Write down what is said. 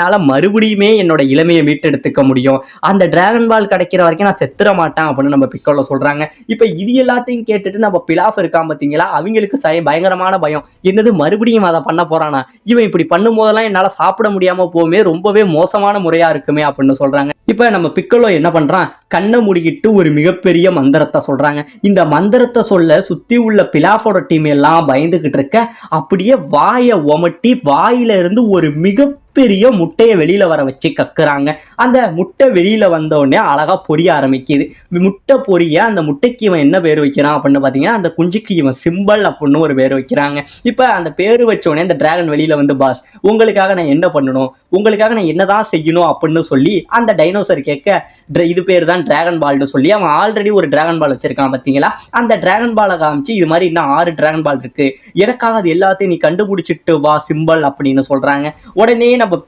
என்னால் மறுபடியுமே என்னோட இளமையை மீட்டெடுத்துக்க முடியும். அந்த டிராகன் பால் கிடைக்கிற வரைக்கும் நான் செத்துற மாட்டேன் அப்படின்னு நம்ம பிக்கோல சொல்றாங்க. இப்ப இது எல்லாத்தையும் கேட்டுட்டு நம்ம பிலாஃப் இருக்கான் பார்த்தீங்களா? அவங்களுக்கு சய பயங்கரமான பயம். என்னது மறுபடியும் அதை பண்ண போறானா? இவன் இப்படி பண்ணும் போதெல்லாம் என்னால சாப்பிட முடியாம போகுமே ரொம்பவே மோசமான முறையா இருக்குமே அப்படின்னு சொல்றாங்க. இப்ப நம்ம பிக்கலோ என்ன பண்றான் கண்ணை மூடிக்கிட்டு ஒரு மிகப்பெரிய மந்திரத்தை சொல்கிறாங்க இந்த மந்திரத்தை சொல்ல சுற்றி உள்ள பிலாஃபோட டீம் எல்லாம் பயந்துக்கிட்டு இருக்க அப்படியே வாயை ஒமட்டி வாயிலிருந்து ஒரு ஒரு மிகப்பெரிய முட்டையை வெளியில வர வச்சு கக்குறாங்க. அந்த முட்டை வெளியில வந்தோடனே அழகாக அழகா பொரிய ஆரம்பிக்குது. முட்டை பொரிய அந்த முட்டைக்கு இவன் என்ன பேர் வைக்கிறான் அப்படின்னு பாத்தீங்கன்னா அந்த குஞ்சுக்கு இவன் சிம்பல் அப்படின்னு ஒரு பேர் வைக்கிறாங்க. இப்ப அந்த பேர் வச்சோடனே அந்த டிராகன் வெளியில வந்து பாஸ் உங்களுக்காக நான் என்ன பண்ணணும்? உங்களுக்காக நான் என்னதான் செய்யணும்? அப்படின்னு சொல்லி அந்த டைனோசர் கேட்க இது பேர் தான் டிராகன் பால்னு சொல்லி அவன் ஆல்ரெடி ஒரு டிராகன் பால் வச்சிருக்கான் பாத்தீங்களா? அந்த டிராகன் பாலை காமிச்சு இது மாதிரி இன்னும் ஆறு டிராகன் பால் இருக்கு. எனக்காக அது எல்லாத்தையும் நீ கண்டுபிடிச்சிட்டு வா சிம்பல் அப்படின்னு சொல்றாங்க. உடனே நம்ம